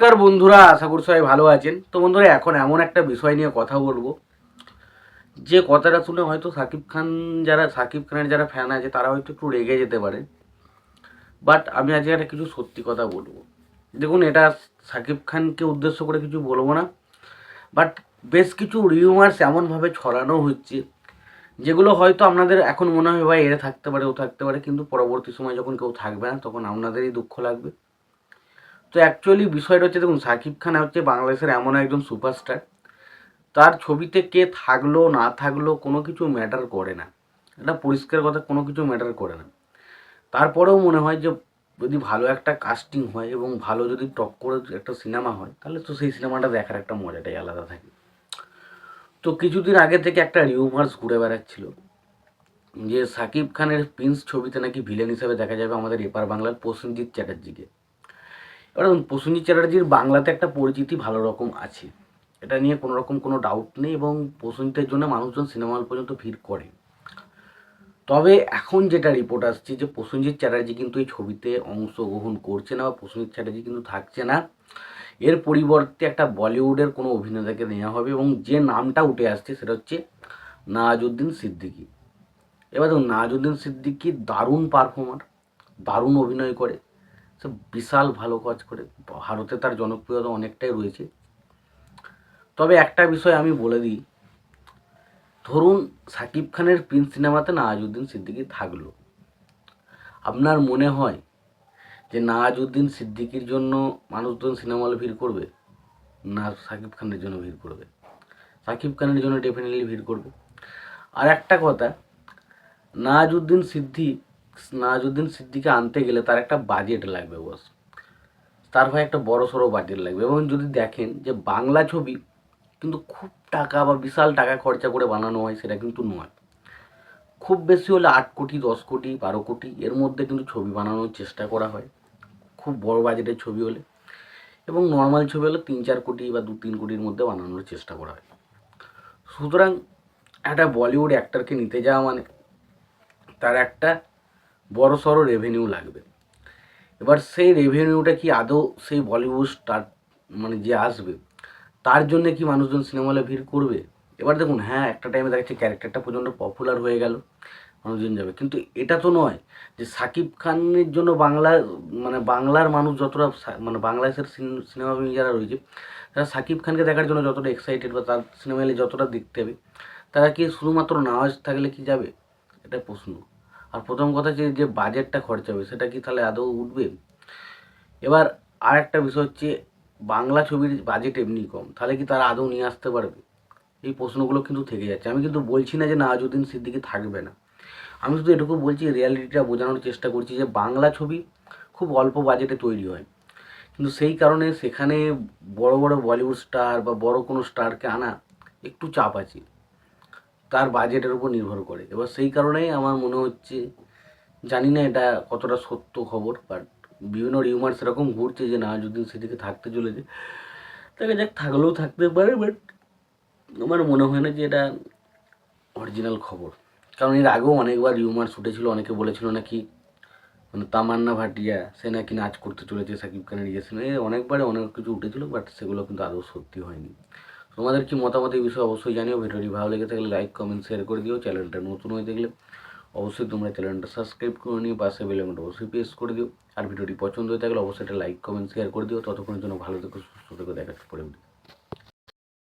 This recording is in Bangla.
নমস্কার বন্ধুরা, আশা করি সবাই ভালো আছেন। তো বন্ধুরা, এখন এমন একটা বিষয় নিয়ে কথা বলব। যে কথাটা শুনে হয়তো সাকিব খান যারা, সাকিব খানের যারা ফ্যান আছে, তারা হয়তো একটু রেগে যেতে পারে। বাট আমি আজকে একটা কিছু সত্যি কথা বলব। দেখুন, এটা সাকিব খানকে উদ্দেশ্য করে কিছু বলব না। বাট বেশ কিছু রিউমার্স এমনভাবে ছড়ানো হচ্ছে, যেগুলো হয়তো আপনাদের এখন মনে হয়, ভাই, এরা থাকতে পারে, ও থাকতে পারে। কিন্তু পরবর্তী সময় যখন কেউ থাকবে না, তখন আপনাদেরই দুঃখ লাগবে। তো অ্যাকচুয়ালি বিষয়টা হচ্ছে, দেখুন, সাকিব খান হচ্ছে বাংলাদেশের এমন একজন সুপারস্টার তার ছবিতে কে থাকল, না থাকল, কোনো কিছু ম্যাটার করে না। এটা পরিষ্কার কথা, কোনো কিছু ম্যাটার করে না। তারপরেও মনে হয় যে, যদি ভালো একটা কাস্টিং হয় এবং ভালো যদি টক করে একটা সিনেমা হয়, তাহলে তো সেই সিনেমাটা দেখার একটা মজাটাই আলাদা থাকে। তো কিছুদিন আগে থেকে একটা রিউমার্স ঘুরে বেড়াচ্ছিল যে, সাকিব খানের প্রিন্স ছবিতে নাকি ভিলেন হিসাবে দেখা যাবে আমাদের এপার বাংলার প্রসেনজিৎ চ্যাটার্জিকে। দেখুন প্রসেনজিৎ চ্যাটার্জির বাংলাতে একটা পরিচিতি ভালো রকম আছে। এটা নিয়ে কোনো রকম কোনো ডাউট নেই এবং প্রসেনজিতের জন্য মানুষজন সিনেমা হল পর্যন্ত ভিড় করে। তবে এখন যেটা রিপোর্ট আসছে যে প্রসেনজিৎ চ্যাটার্জি কিন্তু এই ছবিতে অংশগ্রহণ করছে না বা প্রসেনজিৎ চ্যাটার্জি কিন্তু থাকছে না। এর পরিবর্তে একটা বলিউডের কোনো অভিনেতাকে নেওয়া হবে এবং যে নামটা উঠে আসছে সেটা হচ্ছে নাজউদ্দিন সিদ্দিকী। এবার দেখুন নাজউদ্দিন সিদ্দিকী দারুণ পারফর্মার দারুণ অভিনয় করে। সে বিশাল ভালো কাজ করে। ভারতে তার জনপ্রিয়তা অনেকটাই রয়েছে। তবে একটা বিষয় আমি বলে দিই, ধরুন সাকিব খানের প্রিন্স সিনেমাতে নাজউদ্দিন সিদ্দিকি থাকল। আপনার মনে হয় যে নাজউদ্দিন সিদ্দিকির জন্য মানুষজন সিনেমা হলে ভিড় করবে? না, সাকিব খানের জন্য ভিড় করবে। সাকিব খানের জন্য ডেফিনেটলি ভিড় করবে। আর একটা কথা, নাজউদ্দিন সিদ্দিক নাজউদ্দিন সিদ্দিকে আনতে গেলে তার একটা বাজেট লাগবে বস তার হয় একটা বড় সড়ো বাজেট লাগবে। এবং যদি দেখেন যে বাংলা ছবি কিন্তু খুব টাকা বা বিশাল টাকা খরচা করে বানানো হয়, সেটা কিন্তু নয়। খুব বেশি হলে আট কোটি, দশ কোটি, বারো কোটি এর মধ্যে কিন্তু ছবি বানানোর চেষ্টা করা হয়। খুব বড় বাজেটের ছবি হলে। এবং নর্মাল ছবি হলে তিন চার কোটি বা দু তিন কোটির মধ্যে বানানোর চেষ্টা করা হয়। সুতরাং একটা বলিউড অ্যাক্টরকে নিতে যাওয়া মানে তার একটা বড় সড়ো রেভিনিউ লাগবে। এবার সেই রেভিনিউটা কি আদৌ সেই বলিউড স্টার মানে যে আসবে, তার জন্য কি মানুষজন সিনেমা হলে ভিড় করবে? এবার দেখুন হ্যাঁ একটা টাইমে দেখাচ্ছে ক্যারেক্টারটা প্রচণ্ড পপুলার হয়ে গেল, মানুষজন যাবে। কিন্তু এটা তো নয় যে সাকিব খানের জন্য বাংলা মানে বাংলার মানুষ যতটা মানে বাংলাদেশের সিনেমা প্রেমী যারা রয়েছে, তারা সাকিব খানকে দেখার জন্য যতটা এক্সাইটেড বা তার সিনেমা এলে যতটা দেখতে হবে, তারা কি শুধুমাত্র নামাজ থাকলে কি যাবে? এটা প্রশ্ন। আর প্রথম কথা যে যে বাজেটটা খরচা হবে, সেটা কি তাহলে আদৌ উঠবে? এবার আর একটা বিষয় হচ্ছে, বাংলা ছবির বাজেট এমনি কম, তাহলে কি তারা আদৌ নিয়ে আসতে পারবে? এই প্রশ্নগুলো কিন্তু থেকে যাচ্ছে। আমি কিন্তু বলছি না যে নাজউদ্দিন সিদ্দিকি থাকবে না। আমি শুধু এটুকু বলছি রিয়ালিটিটা বোঝানোর চেষ্টা করছি যে, বাংলা ছবি খুব অল্প বাজেটে তৈরি হয়। কিন্তু সেই কারণে সেখানে বড় বড় বলিউড স্টার বা বড় কোনো স্টারকে আনা একটু চাপ আছে। তার বাজেটের উপর নির্ভর করে। এবার সেই কারণেই আমার মনে হচ্ছে, জানি না এটা কতটা সত্য খবর বাট বিভিন্ন রিউমার্স এরকম ঘুরছে যে নাজউদ্দিন সেদিকে থাকতে চলেছে। তাকে যাক, থাকলেও থাকতে পারে বাট আমার মনে হয় না যে এটা অরিজিনাল খবর। কারণ এর আগেও অনেকবার রিউমার্স উঠেছিল, অনেকে বলেছিল নাকি মানে তামান্না ভাটিয়া, সে নাকি নাচ করতে চলেছে সাকিব খানের ইয়ে সিনেমা অনেকবারে অনেক কিছু উঠেছিল বাট সেগুলো কিন্তু আদৌ সত্যি হয়নি। তোমাদের কি মতামত এই বিষয়ে অবশ্যই জানিও, ভিডিওটি ভালো লেগে থাকলে লাইক কমেন্ট শেয়ার করে দিও চ্যানেলটা নতুন হয়ে দেখলে অবশ্যই তোমরা চ্যানেলটা সাবস্ক্রাইব করে নিও, পাশে বেলামটা অবশ্যই প্রেস করে দিও। আর ভিডিওটি পছন্দ হয়ে থাকলে অবশ্যই একটা লাইক কমেন্ট শেয়ার করে দিও। ততক্ষণের জন্য ভালো থেকে, সুস্থ থেকো, দেখা পরে